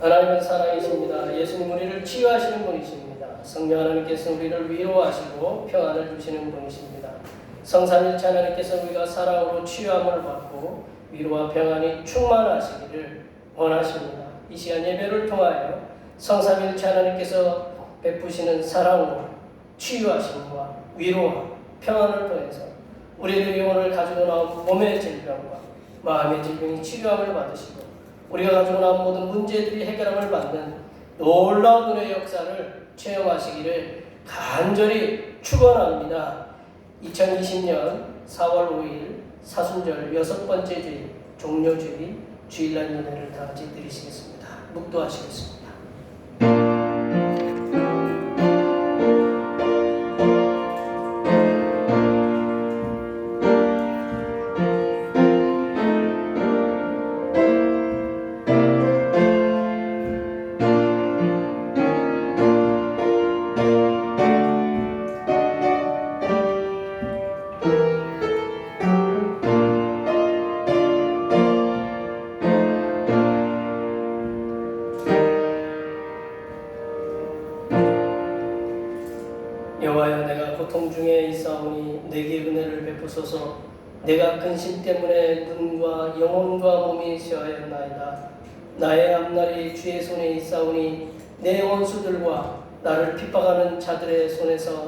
하나님은 사랑이십니다. 예수님 우리를 치유하시는 분이십니다. 성령 하나님께서 우리를 위로하시고 평안을 주시는 분이십니다. 성삼일체 하나님께서 우리가 사랑으로 치유함을 받고 위로와 평안이 충만하시기를 원하십니다. 이 시간 예배를 통하여 성삼일체 하나님께서 베푸시는 사랑으로 치유하심과 위로와 평안을 통해서 우리들이 오늘 가지고 나온 몸의 질병과 마음의 질병이 치료함을 받으시고 우리가 가지고 나온 모든 문제들이 해결함을 받는 놀라운 은혜의 역사를 체험하시기를 간절히 축원합니다. 2020년 4월 5일 사순절 여섯 번째 주일 종료주일 주일날 예배를 다 같이 드리시겠습니다. 묵도하시겠습니다.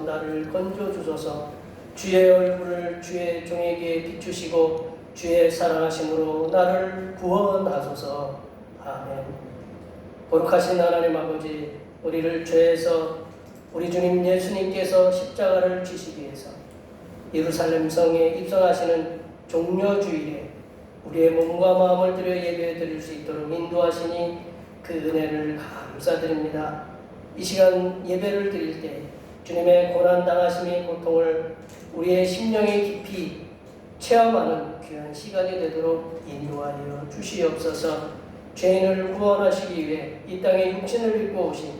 나를 건져 주소서. 주의 얼굴을 주의 종에게 비추시고 주의 사랑하심으로 나를 구원하소서. 아멘. 거룩하신 하나님 아버지 우리를 죄에서 우리 주님 예수님께서 십자가를 지시기 위해서 예루살렘 성에 입성하시는 종려주일에 우리의 몸과 마음을 들여 예배해 드릴 수 있도록 인도하시니 그 은혜를 감사드립니다. 이 시간 예배를 드릴 때 주님의 고난 당하심의 고통을 우리의 심령에 깊이 체험하는 귀한 시간이 되도록 인도하여 주시옵소서. 죄인을 구원하시기 위해 이 땅에 육신을 입고 오신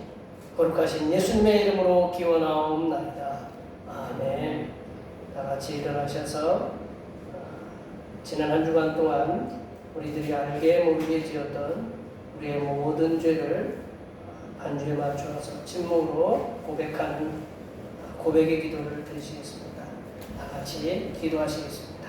거룩하신 예수님의 이름으로 기원하옵나이다. 아멘. 다 같이 일어나셔서 어, 지난 한 주간 동안 우리들이 알게 모르게 지었던 우리의 모든 죄를 어, 반주에 맞추어서 침묵으로 고백하는 고백의 기도를 드리시겠습니다. 다 같이 기도하시겠습니다.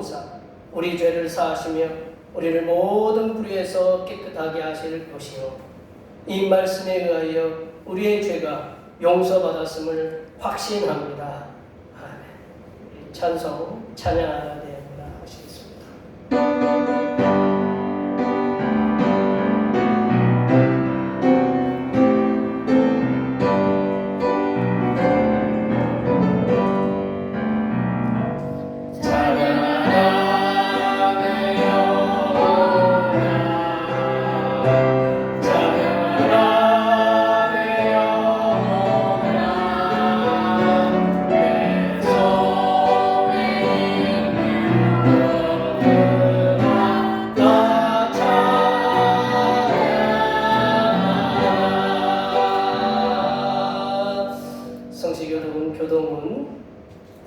의로우사 우리 죄를 사하시며 우리를 모든 불의에서 깨끗하게 하실 것이요. 이 말씀에 의하여 우리의 죄가 용서받았음을 확신합니다. 찬송 찬양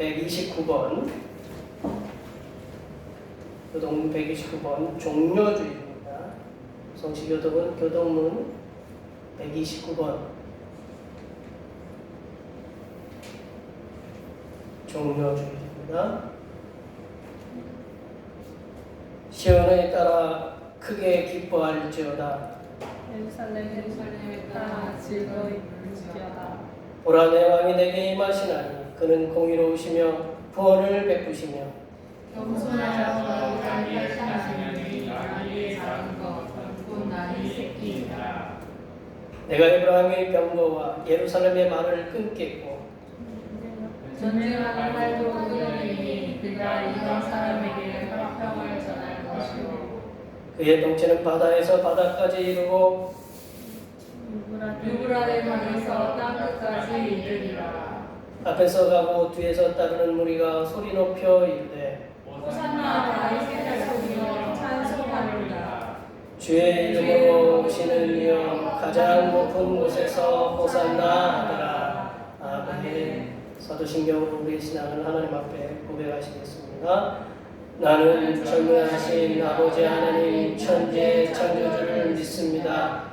129번 교동문 129번 종료주의입니다. 성시교동은 교동문 129번 종료주의입니다. 시온에 따라 크게 기뻐할지어다 예루살렘 예루살렘에 따라 즐거이 부르짖어다 보라 내 왕이 내게 임하시나니 그는 공의로우시며 구원을 베푸시며 겸손하여 거룩한 멸시하시니 나의 작은 것곧 나의 새끼이다. 내가 에브라함의 병거와 예루살렘의 말을 끊겠고 전쟁하는 날도 끊으리니 그가 이방 사람에게 화평을 전할 것이오 그의 동체는 바다에서 바다까지 이르고 유브라데 강에서 땅끝까지 이르리라 앞에서 가고 뒤에서 따르는 무리가 소리 높여 이르되 호산나 다윗의 자손이여 찬송하리라 주의 이름으로 오시는 이여 가장 높은 곳에서 호산나 하더라. 아멘. 사도신경으로 우리의 신앙을 하나님 앞에 고백하시겠습니다. 나는 전능하신 아버지 하나님 천지의 창조주를 믿습니다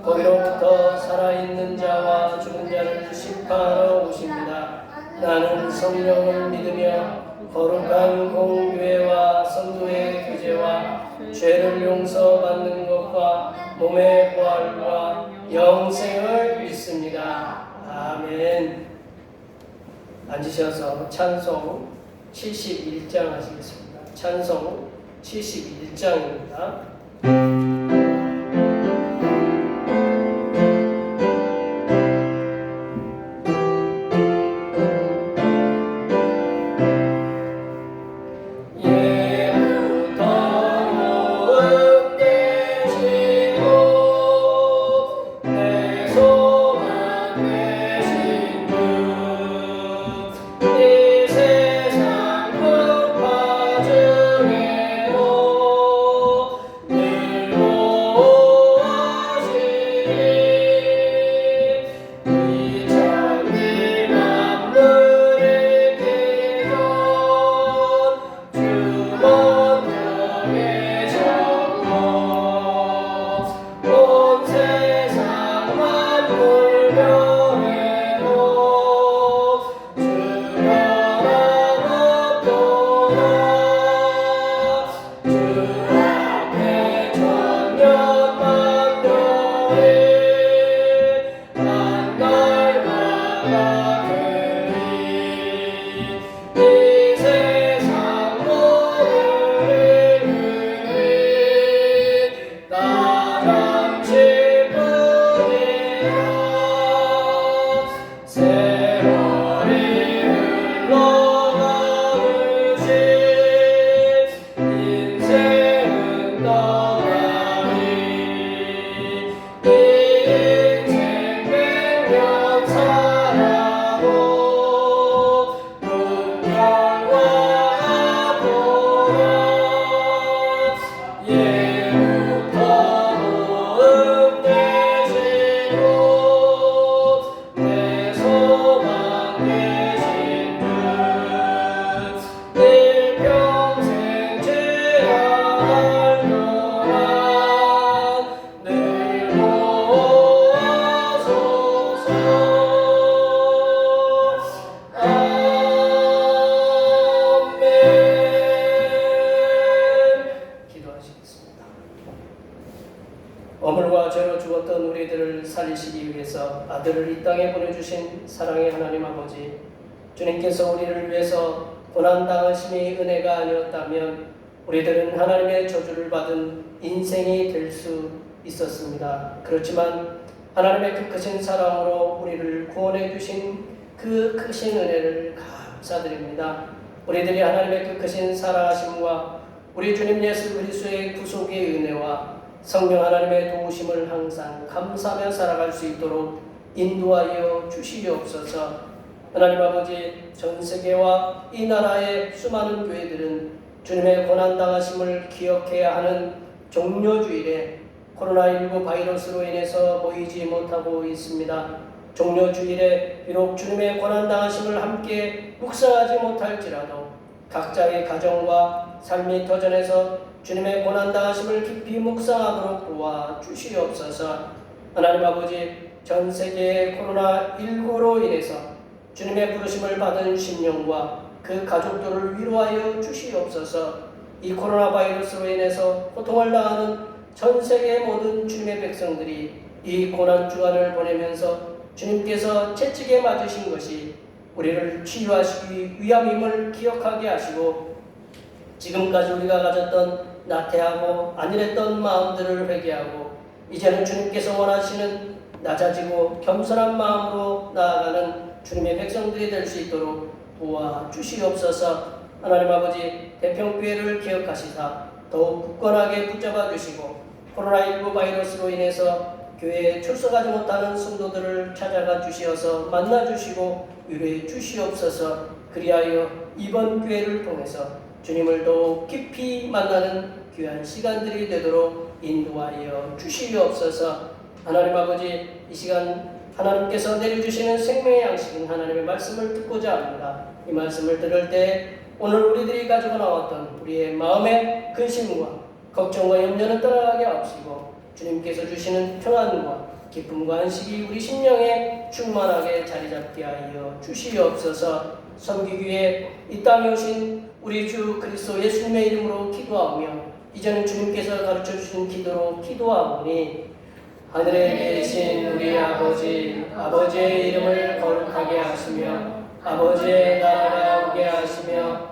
거기로부터 살아있는 자와 죽은 자를 심판하러 오십니다. 나는 성령을 믿으며 거룩한 공교회와 성도의 교제와 죄를 용서받는 것과 몸의 부활과 영생을 믿습니다. 아멘. 앉으셔서 찬송 71장 하시겠습니다. 찬송 71장입니다. 있었습니다. 그렇지만 하나님의 그 크신 사랑으로 우리를 구원해 주신 그 크신 은혜를 감사드립니다. 우리들이 하나님의 그 크신 사랑하심과 우리 주님 예수 그리스도의 구속의 은혜와 성령 하나님의 도우심을 항상 감사하며 살아갈 수 있도록 인도하여 주시옵소서. 하나님 아버지 전 세계와 이 나라의 수많은 교회들은 주님의 고난 당하심을 기억해야 하는 종료주일에 코로나19 바이러스로 인해서 모이지 못하고 있습니다. 종료 주일에 비록 주님의 고난 당하심을 함께 묵상하지 못할지라도 각자의 가정과 삶의 터전에서 주님의 고난 당하심을 깊이 묵상하도록 도와 주시옵소서. 하나님 아버지 전 세계 코로나19로 인해서 주님의 부르심을 받은 심령과 그 가족들을 위로하여 주시옵소서 이 코로나 바이러스로 인해서 고통을 당하는 전 세계 모든 주님의 백성들이 이 고난 주간을 보내면서 주님께서 채찍에 맞으신 것이 우리를 치유하시기 위함임을 기억하게 하시고 지금까지 우리가 가졌던 나태하고 안일했던 마음들을 회개하고 이제는 주님께서 원하시는 낮아지고 겸손한 마음으로 나아가는 주님의 백성들이 될 수 있도록 도와 주시옵소서. 하나님 아버지 대평교회를 기억하시사 더욱 굳건하게 붙잡아 주시고 코로나19 바이러스로 인해서 교회에 출석하지 못하는 성도들을 찾아가 주시어서 만나 주시고 위로해 주시옵소서 그리하여 이번 교회를 통해서 주님을 더욱 깊이 만나는 귀한 시간들이 되도록 인도하여 주시옵소서 하나님 아버지 이 시간 하나님께서 내려주시는 생명의 양식인 하나님의 말씀을 듣고자 합니다. 이 말씀을 들을 때 오늘 우리들이 가지고 나왔던 우리의 마음의 근심과 걱정과 염려는 떠나가게 하시고 주님께서 주시는 평안과 기쁨과 안식이 우리 심령에 충만하게 자리 잡게 하여 주시옵소서. 섬기기 위해 이 땅에 오신 우리 주 그리스도 예수님의 이름으로 기도하며 이제는 주님께서 가르쳐 주신 기도로 기도하오니 하늘에 계신 우리 아버지 아버지의 이름을 거룩하게 하시며 아버지의 나라가 오게 하시며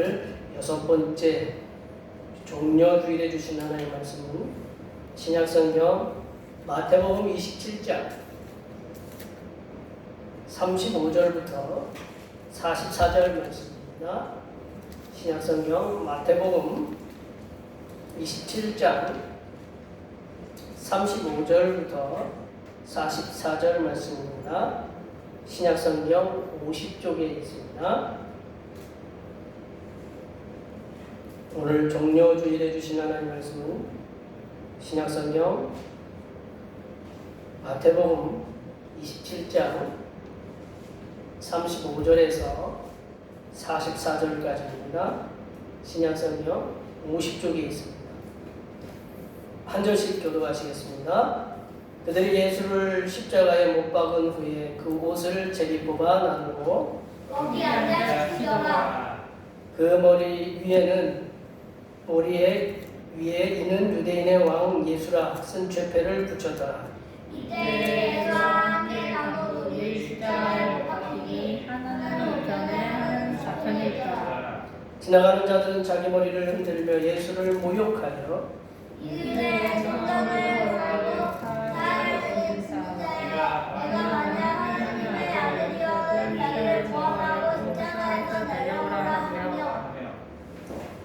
사순절을 여섯 번째 종려 주일에 주신 하나님의 말씀은 신약성경 마태복음 27장 35절부터 44절 말씀입니다. 신약성경 마태복음 27장 35절부터 44절 말씀입니다. 신약성경 50쪽에 있습니다. 오늘 종료 주일에 주신 하나님 말씀은 신약성경 마태복음 27장 35절에서 44절까지입니다. 신약성경 50쪽에 있습니다. 한 절씩 교도하시겠습니다. 그들이 예수를 십자가에 못 박은 후에 그 옷을 제비 뽑아 나누고 거기 앉아 그 머리 위에는 머리에 위에 있는 유대인의 왕 예수라 쓴 죄패를 붙였더라. 이때 예수와 함께 나도 우리 십자가에 못 박히니 하나는 우편에 하나는 좌편에 있더라 지나가는 자들은 자기 머리를 흔들며 예수를 모욕하여 이들의 정점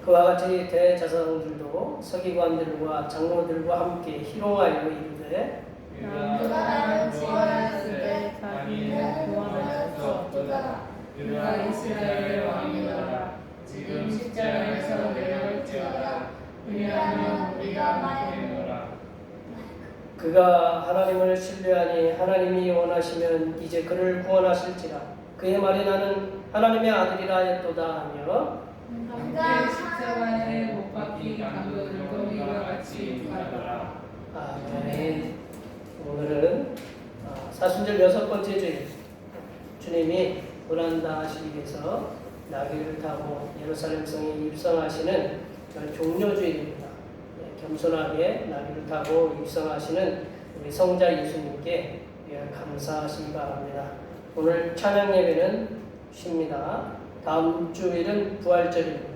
그와 같이 대제사장들도 서기관들과 장로들과 함께 희롱하여 이르되 나를 구원하였을 때 자기는 구원할 수 없도다. 그가 이스라엘의 왕이더라. 지금 십자가에서 내려올지어다. 왜냐하면 우리가 말했노라. 그가 하나님을 신뢰하니 하나님이 원하시면 이제 그를 구원하실지라. 그의 말이 나는 하나님의 아들이라 했도다 하며 함께 십자가에 못 박힌 강도들도 이와 같이 하더라 아멘 오늘은 어, 사순절 여섯 번째 주일 주님이 고난당하시기 위해서 나귀를 타고 예루살렘 성에 입성하시는 종료주일입니다. 네, 겸손하게 나귀를 타고 입성하시는 우리 성자 예수님께 예, 감사하시기 바랍니다. 오늘 찬양 예배는 쉽니다. 다음 주일은 부활절입니다.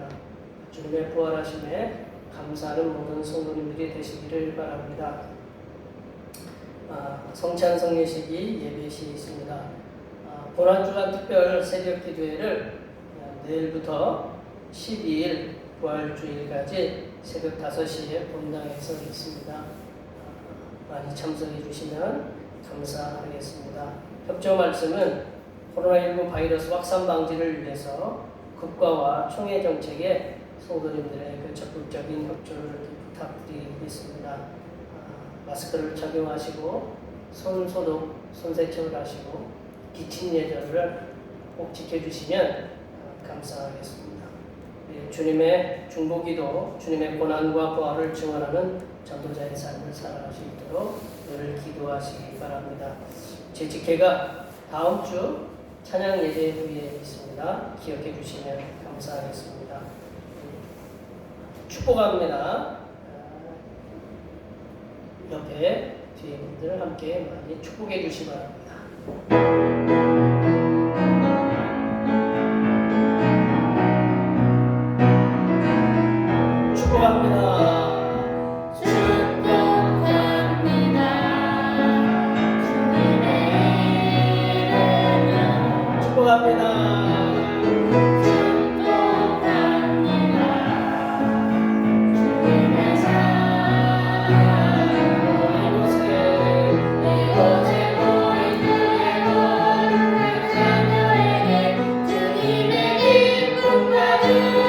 주님의 부활하심에 감사하는 모든 성도님들이 되시기를 바랍니다. 아, 성찬성 예식이 예배 시에 있습니다. 아, 고난주간 특별 새벽 기도회를 내일부터 12일 부활주일까지 새벽 5시에 본당에서 있습니다. 아, 많이 참석해 주시면 감사하겠습니다. 협조 말씀은 코로나19 바이러스 확산 방지를 위해서 국가와 총회 정책에 성도님들의 그 적극적인 협조를 부탁드리겠습니다. 아, 마스크를 착용하시고 손 소독, 손 세척을 하시고 기침 예절을 꼭 지켜주시면 아, 감사하겠습니다. 예, 주님의 중보기도, 주님의 고난과 부활을 증언하는 전도자의 삶을 살아갈 수 있도록 늘 기도하시기 바랍니다. 제 직회가 다음 주 찬양 예배 후에 있습니다. 기억해 주시면 감사하겠습니다. 예, 축복합니다. 아, 옆에 뒤에 분들 함께 많이 축복해 주시기 바랍니다. 기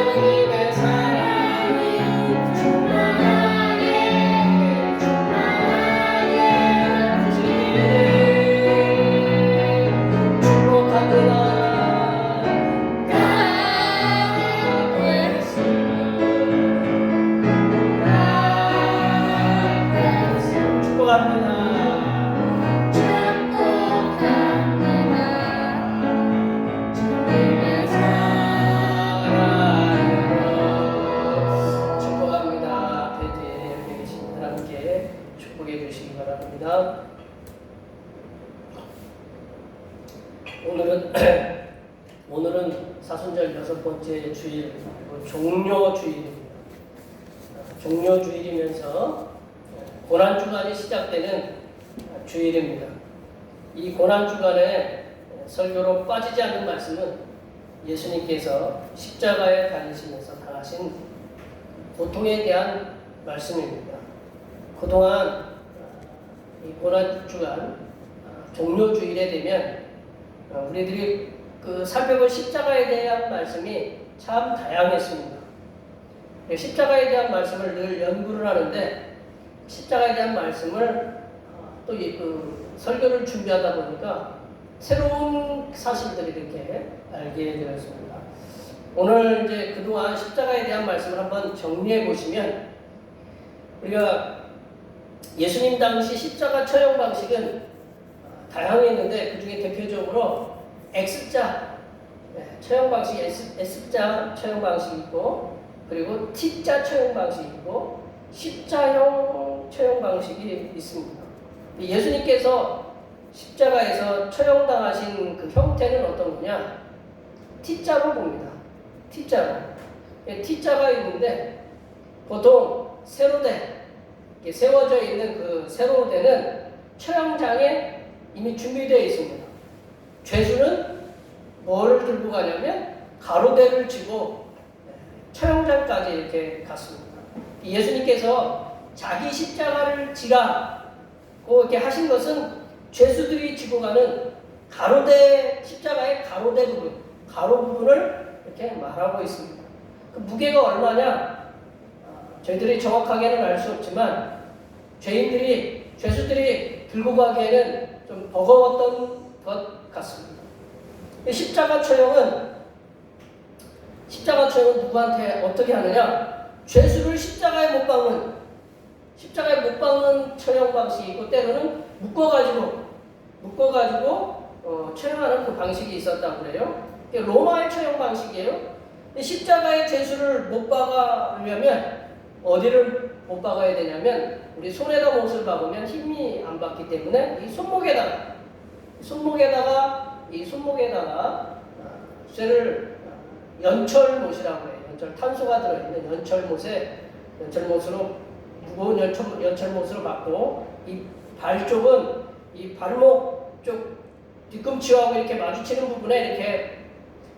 시작되는 주일입니다. 이 고난 주간에 설교로 빠지지 않는 말씀은 예수님께서 십자가에 달리시면서 당하신 고통에 대한 말씀입니다. 그동안 이 고난 주간 종료 주일에 되면 우리들이 그 살펴본 십자가에 대한 말씀이 참 다양했습니다. 십자가에 대한 말씀을 늘 연구를 하는데 십자가에 대한 말씀을 또 그 설교를 준비하다 보니까 새로운 사실들이 이렇게 알게 되었습니다. 오늘 이제 그동안 십자가에 대한 말씀을 한번 정리해 보시면 우리가 예수님 당시 십자가 처형 방식은 다양했는데 그 중에 대표적으로 X자 네, 처형 방식이 S, S자 처형 방식이 있고 그리고 T자 처형 방식이 있고 십자형 처형 방식이 있습니다. 예수님께서 십자가에서 처형당하신 그 형태는 어떤 거냐? T자로 봅니다. T자로. 예, T자가 있는데 보통 세로대 이렇게 세워져 있는 그 세로 대는 처형장에 이미 준비되어 있습니다. 죄수는 뭘 들고 가냐면 가로대를 쥐고 처형장까지 이렇게 갔습니다. 예수님께서 자기 십자가를 지라 고 이렇게 하신 것은 죄수들이 지고 가는 가로대 십자가의 가로대 부분, 가로 부분을 이렇게 말하고 있습니다. 그 무게가 얼마냐? 아, 저희들이 정확하게는 알 수 없지만 죄인들이 죄수들이 들고 가기에는 좀 버거웠던 것 같습니다. 이 십자가 처형은 십자가 처형은 누구한테 어떻게 하느냐? 죄수를 십자가에 못 박는 십자가에 못 박는 처형 방식이 있고 때로는 묶어가지고 묶어가지고 어, 처형하는 그 방식이 있었다고 그래요. 로마의 처형 방식이에요. 십자가의 죄수를 못 박으려면 어디를 못 박아야 되냐면 우리 손에다 못을 박으면 힘이 안 받기 때문에 이 손목에다가 손목에다가 이 손목에다가 어, 쇠를 연철못이라고 해요. 연철 탄소가 들어있는 연철못에 연철못으로 무거운 연철, 연철못으로 박고 이 발 쪽은 이 발목 쪽 뒤꿈치하고 이렇게 마주치는 부분에 이렇게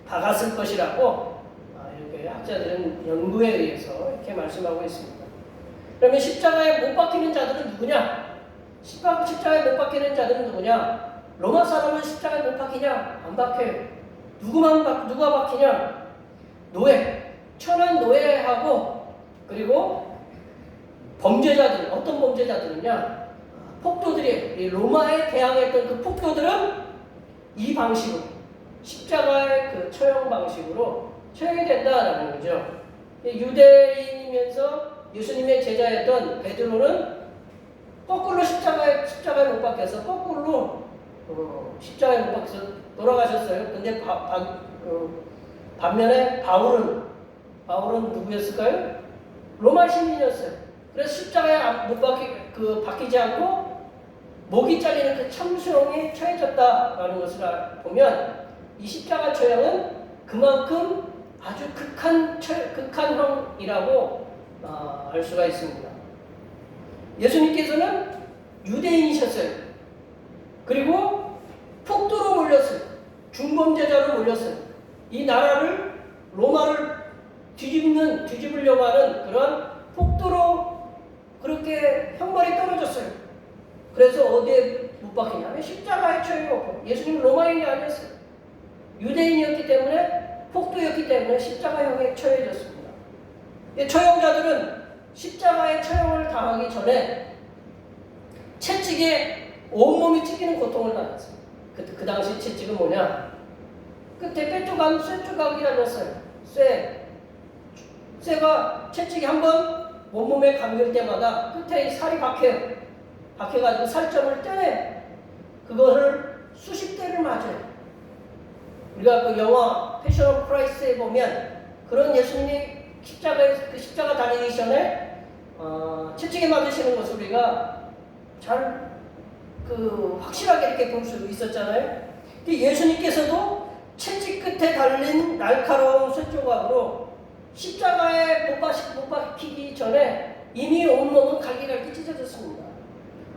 박았을 것이라고 예, 학자들은 연구에 의해서 이렇게 말씀하고 있습니다. 그러면 십자가에 못 박히는 자들은 누구냐? 십자- 십자가에 못 박히는 자들은 누구냐? 로마 사람은 십자가에 못 박히냐? 안 박혀요. 누구만 박, 누가 박히냐? 노예, 천한 노예하고 그리고 범죄자들, 어떤 범죄자들은요? 폭도들이에요. 이 로마에 대항했던 그 폭도들은 이 방식으로 십자가의 그 처형 방식으로 처형이 된다라는 거죠. 이 유대인이면서 예수님의 제자였던 베드로는 거꾸로 십자가에 십자가에 못 박혀서 거꾸로 어, 십자가에 못 박혀서 돌아가셨어요. 근데 바, 바, 어, 반면에 바울은 바울은 누구였을까요? 로마 시민이었어요. 그래서 십자가에 안- 못 박히 그 박히지 않고 목이 잘리는 그 참수형이 처해졌다라는 것을 알- 보면 이 십자가 처형은 그만큼 아주 극한 처, 극한형이라고 아, 알 수가 있습니다. 예수님께서는 유대인이셨어요. 그리고 폭도로 몰렸어요. 중범죄자로 몰렸어요. 이 나라를 로마를 뒤집는 뒤집으려고 하는 그런 폭도로 그렇게 형벌이 떨어졌어요. 그래서 어디에 못 박히냐면 십자가에 처해놓고 예수님 로마인이 아니었어요. 유대인이었기 때문에 폭도였기 때문에 십자가형에 처해졌습니다. 이 처형자들은 십자가의 처형을 당하기 전에 채찍에 온몸이 찢기는 고통을 당했어요. 그, 그 당시 채찍은 뭐냐? 끝에 뼈조각, 쇠조각이 달렸어요. 쇠. 쇠가 채찍이 한 번 온몸에 감길 때마다 끝에 살이 박혀요. 박혀가지고 살점을 떼내. 그거를 수십 대를 맞아요. 우리가 그 영화 패션 오브 크라이스트에 보면 그런 예수님이 십자가에 그 십자가 다니기 전에 어, 채찍에 맞으시는 것을 우리가 잘 그 확실하게 이렇게 볼 수 있었잖아요. 예수님께서도 채찍 끝에 달린 날카로운 쇠조각으로 십자가에 못, 박히, 못 박히기 전에 이미 온몸은 갈기갈기 찢어졌습니다.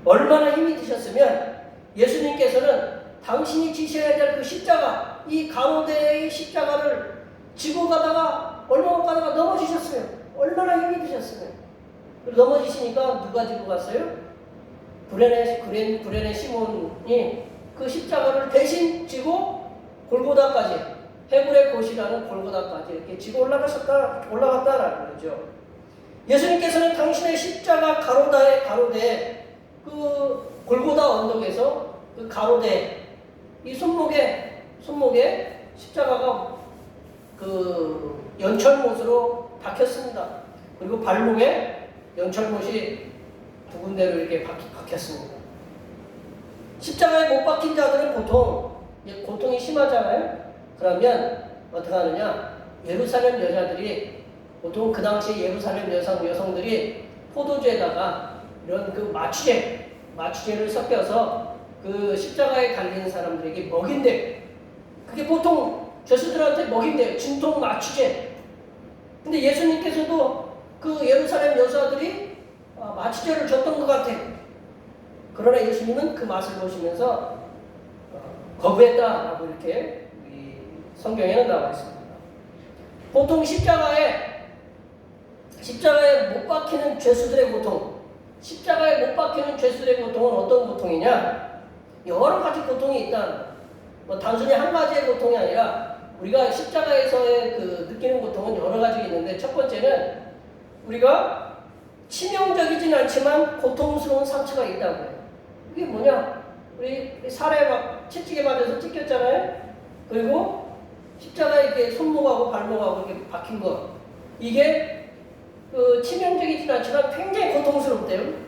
얼마나 힘이 드셨으면 예수님께서는 당신이 지셔야 될 그 십자가, 이 가로대의 십자가를 지고 가다가 얼마 못 가다가 넘어지셨어요. 얼마나 힘이 드셨어요. 넘어지시니까 누가 지고 갔어요? 구레네, 구레, 구레네 시몬이 그 십자가를 대신 지고 골고다까지 해굴의 곳이라는 골고다까지 이렇게 지고 올라가셨다 올라갔다라는 거죠. 예수님께서는 당신의 십자가 가로다의 가로대에 그 골고다 언덕에서 그 가로대 이 손목에 손목에 십자가가 그 연철못으로 박혔습니다. 그리고 발목에 연철못이 두 군데로 이렇게 박, 박혔습니다. 십자가에 못 박힌 자들은 보통 고통이 심하잖아요. 그러면 어떻게 하느냐? 예루살렘 여자들이 보통 그 당시 예루살렘 여성 여성들이 포도주에다가 이런 그 마취제 마취제를 섞여서 그 십자가에 달리는 사람들에게 먹인대. 그게 보통 죄수들한테 먹인대요. 진통 마취제. 근데 예수님께서도 그 예루살렘 여자들이 아, 마취제를 줬던 것 같아요. 그러나 예수님은 그 맛을 보시면서 어, 거부했다라고 이렇게 이 성경에는 나와 있습니다. 보통 십자가에 십자가에 못 박히는 죄수들의 고통, 십자가에 못 박히는 죄수들의 고통은 어떤 고통이냐? 여러 가지 고통이 있다. 뭐 단순히 한 가지의 고통이 아니라 우리가 십자가에서의 그 느끼는 고통은 여러 가지 있는데 첫 번째는 우리가 치명적이진 않지만 고통스러운 상처가 있다고 해요. 이게 뭐냐? 우리 살에 막 채찍에 맞아서 찢겼잖아요. 그리고 십자가에 이렇게 손목하고 발목하고 이렇게 박힌 거. 이게 그 치명적이진 않지만 굉장히 고통스럽대요.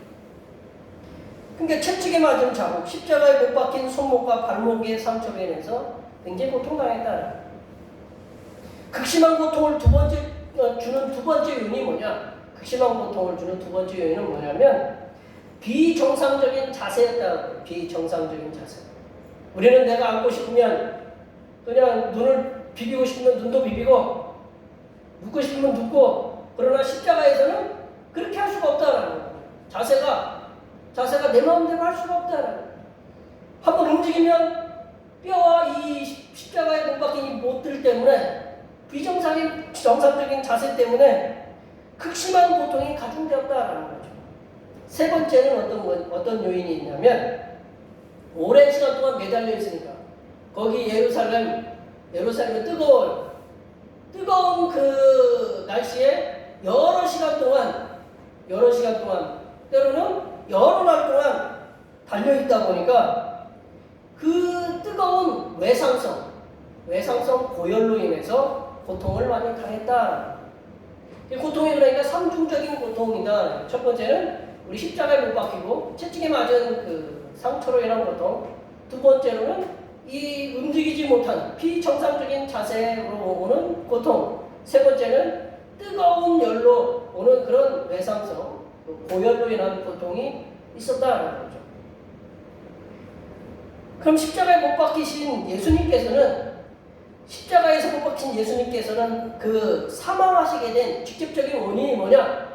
그러니까 채찍에 맞은 자국, 십자가에 못 박힌 손목과 발목의 상처로 인해서 굉장히 고통당했다. 극심한 고통을 두 번째 어, 주는 두 번째 요인이 뭐냐? 극심한 고통을 주는 두 번째 요인은 뭐냐면 비정상적인 자세였다. 비정상적인 자세. 우리는 내가 앉고 싶으면 그냥 눈을 비비고 싶으면 눈도 비비고 눕고 싶으면 눕고 그러나 십자가에서는 그렇게 할 수가 없다라는 거예요. 자세가 자세가 내 마음대로 할 수가 없다라는 거예요. 한번 움직이면 뼈와 이 십자가에 못 박힌 이 못들 때문에 비정상인 정상적인 자세 때문에 극심한 고통이 가중되었다라는 거죠. 세 번째는 어떤 거- 어떤 요인이 있냐면 오랜 시간 동안 매달려 있으니까 거기 예루살렘 예루살렘은 뜨거워요. 뜨거운 그 날씨에 여러 시간 동안 여러 시간 동안 때로는 여러 날 동안 달려 있다 보니까 그 뜨거운 외상성 외상성 고열로 인해서 고통을 많이 당했다. 이 고통이 그러니까 삼중적인 고통이다. 첫 번째는 우리 십자가에 못 박히고 채찍에 맞은 그 상처로 인한 고통. 두 번째로는 이 움직이지 못한 비정상적인 자세로 오는 고통. 세 번째는 뜨거운 열로 오는 그런 외상성, 그 고열로 인한 고통이 있었다는 거죠. 그럼 십자가에 못 박히신 예수님께서는 십자가에서 못 박힌 예수님께서는 그 사망하시게 된 직접적인 원인이 뭐냐?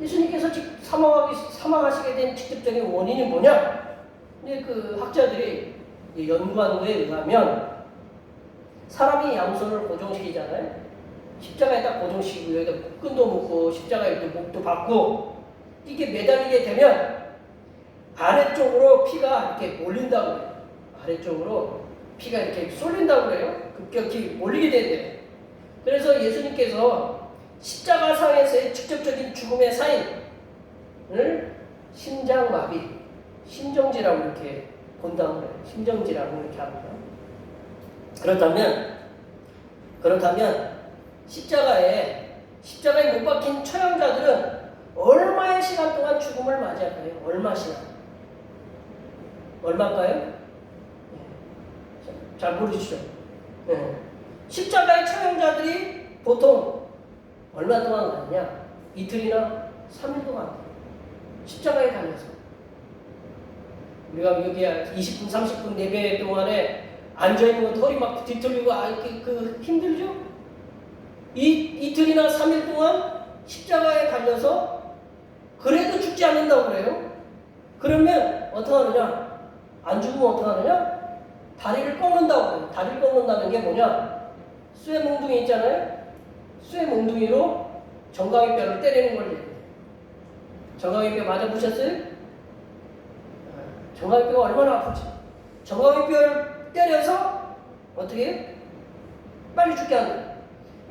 예수님께서 사망하시게 된 직접적인 원인이 뭐냐? 이제 그 학자들이 이 연구한 거에 의하면 사람이 양손을 고정시키잖아요. 십자가에 딱 고정시키고 여기다 끈도 묶고 십자가에 또 목도 박고 이게 매달리게 되면 아래쪽으로 피가 이렇게 몰린다고 그래요. 아래쪽으로 피가 이렇게 쏠린다고 그래요. 급격히 몰리게 된대요. 그래서 예수님께서 십자가 상에서의 직접적인 죽음의 사인을 심장마비, 심정지라고 이렇게 본다고 그래요. 심정지라고 이렇게 합니다. 그렇다면 그렇다면 십자가에 십자가에 못 박힌 처형자들은 얼마의 시간 동안 죽음을 맞이할까요? 얼마 시간? 얼마일까요? 네. 잘 모르시죠? 네. 십자가의 처형자들이 보통 얼마 동안 가느냐? 이틀이나 3일 동안 십자가에 달려서 우리가 여기 20분, 30분 예배 동안에 앉아있는 거 털이 막 뒤틀리고 아, 이렇게 그 힘들죠? 이, 이틀이나 3일 동안 십자가에 달려서 그래도 죽지 않는다고 그래요? 그러면 어떡하느냐? 안 죽으면 어떡하느냐? 다리를 꺾는다고 그래요. 다리를 꺾는다는 게 뭐냐? 쇠 몽둥이 있잖아요? 쇠 몽둥이로 정강이 뼈를 때리는 걸요 정강이 뼈 맞아보셨어요? 정강이 뼈가 얼마나 아프지? 정강이 뼈를 때려서 어떻게? 빨리 죽게 한다.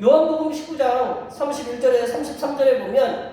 요한복음 19장 31절에서 33절에 보면